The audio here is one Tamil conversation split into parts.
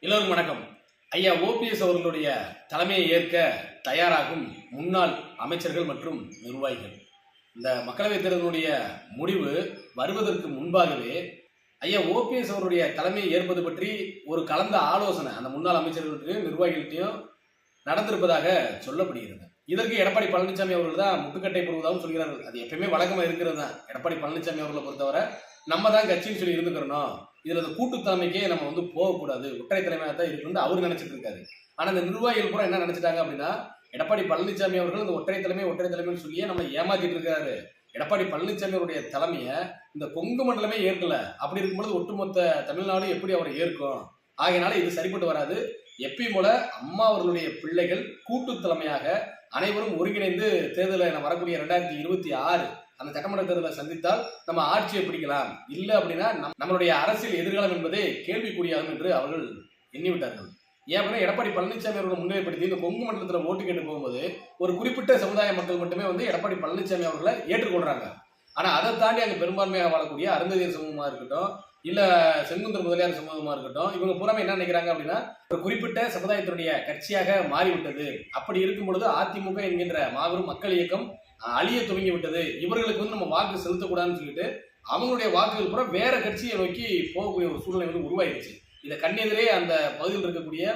எல்லோரும் வணக்கம். ஐயா ஓபிஎஸ் அவர்களுடைய தலைமையை ஏற்க தயாராகும் முன்னாள் அமைச்சர்கள் மற்றும் நிர்வாகிகள். இந்த மக்களவைத் தேர்தலுடைய முடிவு வருவதற்கு முன்பாகவே ஐயா ஓபிஎஸ் அவருடைய தலைமையை ஏற்பது பற்றி ஒரு கலந்த ஆலோசனை அந்த முன்னாள் அமைச்சர்கள்ட்டையும் நிர்வாகிகள்ட்டையும் நடந்திருப்பதாக சொல்லப்படுகிறது. இதற்கு எடப்பாடி பழனிசாமி அவர்கள் தான் முட்டுக்கட்டை போடுவதாகவும் சொல்கிறார்கள். அது எப்பயுமே வழக்கமாக இருக்கிறது தான். எடப்பாடி பழனிசாமி அவர்களை பொறுத்தவரை நம்ம தான் கட்சின்னு சொல்லி இருந்துக்கிறோம் இதுல அந்த நம்ம வந்து போகக்கூடாது. ஒற்றை தலைமையாக தான் இருக்குன்னு அவர் நினைச்சிட்டு இருக்காரு. ஆனா இந்த நிர்வாகிகள் பூரா என்ன நினைச்சிட்டாங்க அப்படின்னா எடப்பாடி பழனிசாமி அவர்கள் இந்த ஒற்றை தலைமை ஒற்றை தலைமைன்னு சொல்லியே நம்ம ஏமாத்திட்டு இருக்காரு. எடப்பாடி பழனிசாமி அவருடைய தலைமையை இந்த கொங்கு மண்டலமே ஏற்கல. அப்படி இருக்கும்போது ஒட்டுமொத்த தமிழ்நாடு எப்படி அவரை ஏற்கும்? ஆகையினால இது சரிப்பட்டு வராது. எப்பயும் போல அம்மா அவர்களுடைய பிள்ளைகள் கூட்டு தலைமையாக அனைவரும் ஒருங்கிணைந்து தேர்தலில் வரக்கூடிய ரெண்டாயிரத்தி இருபத்தி ஆறு அந்த சட்டமன்ற தேர்தலை சந்தித்தால் நம்ம ஆட்சியை பிடிக்கலாம். இல்லை அப்படின்னா நம்- நம்மளுடைய அரசியல் எதிர்காலம் என்பதே கேள்விக்குறியாகும் என்று அவர்கள் எண்ணிவிட்டார்கள். ஏன் அப்படின்னா எடப்பாடி பழனிசாமி அவர்களை முன்னிலைப்படுத்தி இந்த கொங்கு மண்டலத்தில் ஓட்டு கேட்டு போகும்போது ஒரு குறிப்பிட்ட சமுதாய மக்கள் மட்டுமே வந்து எடப்பாடி பழனிசாமி அவர்களை ஏற்றுக்கொள்றாங்க. ஆனால் அதை தாண்டி அங்கே பெரும்பான்மையாக வாழக்கூடிய அருந்ததியர் சமூகமாக இருக்கட்டும் இல்ல செங்குந்தர் முதலியார் சமூகமா இருக்கட்டும் இவங்க பூராமே என்ன நினைக்கிறாங்க அப்படின்னா ஒரு குறிப்பிட்ட சமுதாயத்தினுடைய கட்சியாக மாறிவிட்டது. அப்படி இருக்கும் பொழுது அதிமுக என்கின்ற மாபெரும் மக்கள் இயக்கம் அழிய துவங்கி விட்டது. இவர்களுக்கு வந்து நம்ம வாக்கு செலுத்தக்கூடாதுன்னு சொல்லிட்டு அவங்களுடைய வாக்குகள் பூரா வேற கட்சியை நோக்கி போகக்கூடிய ஒரு சூழ்நிலை வந்து உருவாயிருச்சு. இதை கண்ணெதிரே அந்த பகுதியில் இருக்கக்கூடிய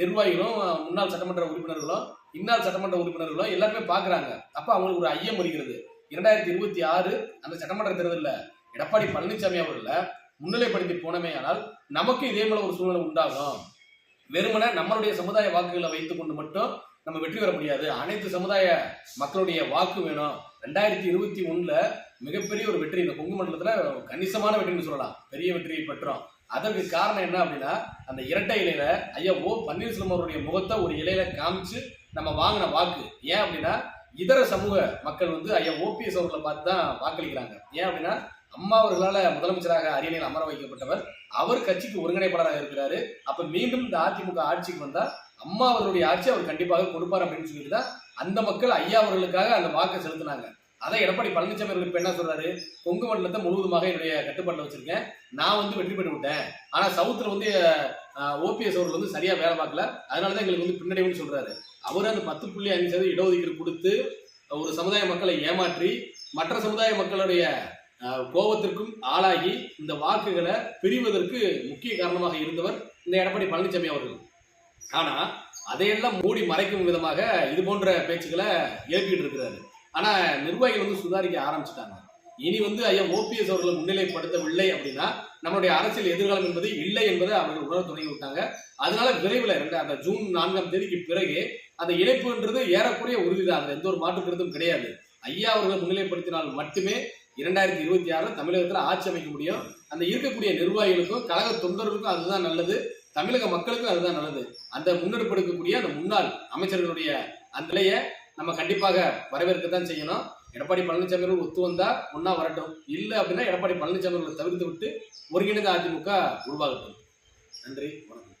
நிர்வாகிகளும் முன்னாள் சட்டமன்ற உறுப்பினர்களும் இன்னாள் சட்டமன்ற உறுப்பினர்களும் எல்லாருமே பாக்குறாங்க. அப்ப அவங்களுக்கு ஒரு ஐயம் வருகிறது. இரண்டாயிரத்தி இருபத்தி ஆறு அந்த சட்டமன்ற தேர்தலில் எடப்பாடி பழனிசாமி அவர்களை முன்னிலைப்படுத்தி போனமே ஆனால் நமக்கு இதே போல ஒரு சூழ்நிலை உண்டாகும். வெறுமன நம்மளுடைய சமுதாய வாக்குகளை வைத்துக் கொண்டு மட்டும் நம்ம வெற்றி பெற முடியாது. அனைத்து சமுதாய மக்களுடைய வாக்கு வேணும். ரெண்டாயிரத்தி இருபத்தி ஒண்ணுல மிகப்பெரிய ஒரு வெற்றி இந்த கொங்கு மண்டலத்துல கணிசமான வெற்றின்னு சொல்லலாம். பெரிய வெற்றியை பெற்றோம். அதற்கு காரணம் என்ன அப்படின்னா அந்த இரட்டை இலையில ஐயா ஓ பன்னீர்செல்வம் அவருடைய முகத்தை ஒரு இலையில காமிச்சு நம்ம வாங்கின வாக்கு. ஏன் அப்படின்னா இதர சமூக மக்கள் வந்து ஐயா ஓபிஎஸ் அவர்களை பார்த்து தான் வாக்களிக்கிறாங்க. ஏன் அப்படின்னா அம்மா அவர்களால் முதலமைச்சராக அரியணையில் அமர வைக்கப்பட்டவர். அவர் கட்சிக்கு ஒருங்கிணைப்பாளராக இருக்கிறாரு. அப்போ மீண்டும் இந்த அதிமுக ஆட்சிக்கு வந்தால் அம்மா அவர்களுடைய ஆட்சி அவர் கண்டிப்பாக கொடுப்பார் அப்படின்னு சொல்லிட்டு தான் அந்த மக்கள் ஐயா அவர்களுக்காக அந்த வாக்கை செலுத்தினாங்க. அதை எடப்பாடி பழனிசாமி அவர்கள் இப்போ என்ன சொல்றாரு? கொங்கு மண்டலத்தை முழுவதுமாக என்னுடைய கட்டுப்பாட்டில் வச்சிருக்கேன். நான் வந்து வெற்றி பெற்று விட்டேன். ஆனால் சவுத்தில் வந்து ஓபிஎஸ் அவர்கள் வந்து சரியாக வேலை பார்க்கல. அதனால தான் எங்களுக்கு வந்து பின்னடைவுன்னு சொல்றாரு. அவர் அந்த பத்து புள்ளி அஞ்சு சதவீதம் இடஒதுக்கீடு கொடுத்து ஒரு சமுதாய மக்களை ஏமாற்றி மற்ற சமுதாய மக்களுடைய கோபத்திற்கும் ஆளாகி இந்த வாக்குகளை பிரிவதற்கு முக்கிய காரணமாக இருந்தவர் இந்த எடப்பாடி பழனிசாமி அவர்கள். ஆனா அதையெல்லாம் மூடி மறைக்கும் விதமாக இது போன்ற பேச்சுக்களை எழுப்பிட்டு இருக்கிறாரு. ஆனா நிர்வாகிகள் வந்து சுதாரிக்க ஆரம்பிச்சிட்டாங்க. இனி வந்து ஐயா ஓபிஎஸ் அவர்களை முன்னிலைப்படுத்தவில்லை அப்படின்னா நம்மளுடைய அரசியல் எதிர்காலம் என்பது இல்லை என்பதை அவர்கள் உணர தொடங்கி விட்டாங்க அதனால விரைவில் ரெண்டு அந்த ஜூன் நான்காம் தேதிக்கு பிறகு அந்த இணைப்புன்றது ஏறக்குறைய உறுதிதான். அதுல எந்த ஒரு மாற்று கருத்தும் கிடையாது. ஐயா அவர்களை முன்னிலைப்படுத்தினால் மட்டுமே இரண்டாயிரத்தி இருபத்தி ஆறுல தமிழகத்துல ஆட்சி அமைக்க முடியும். அந்த இருக்கக்கூடிய நிர்வாகிகளுக்கும் கழக தொண்டர்களுக்கும் அதுதான் நல்லது. தமிழக மக்களுக்கும் அதுதான் நல்லது. அந்த முன்னெடுப்பு எடுக்கக்கூடிய அந்த முன்னாள் அமைச்சர்களுடைய அந்த நிலையை நம்ம கண்டிப்பாக வரவேற்கத்தான் செய்யணும். எடப்பாடி பழனிசாமி அவர்கள் ஒத்து வந்தா ஒன்னா வரட்டும். இல்லை அப்படின்னா எடப்பாடி பழனிசாமி அவர்களை தவிர்த்து விட்டு ஒருங்கிணைந்த அதிமுக உருவாகட்டும். நன்றி வணக்கம்.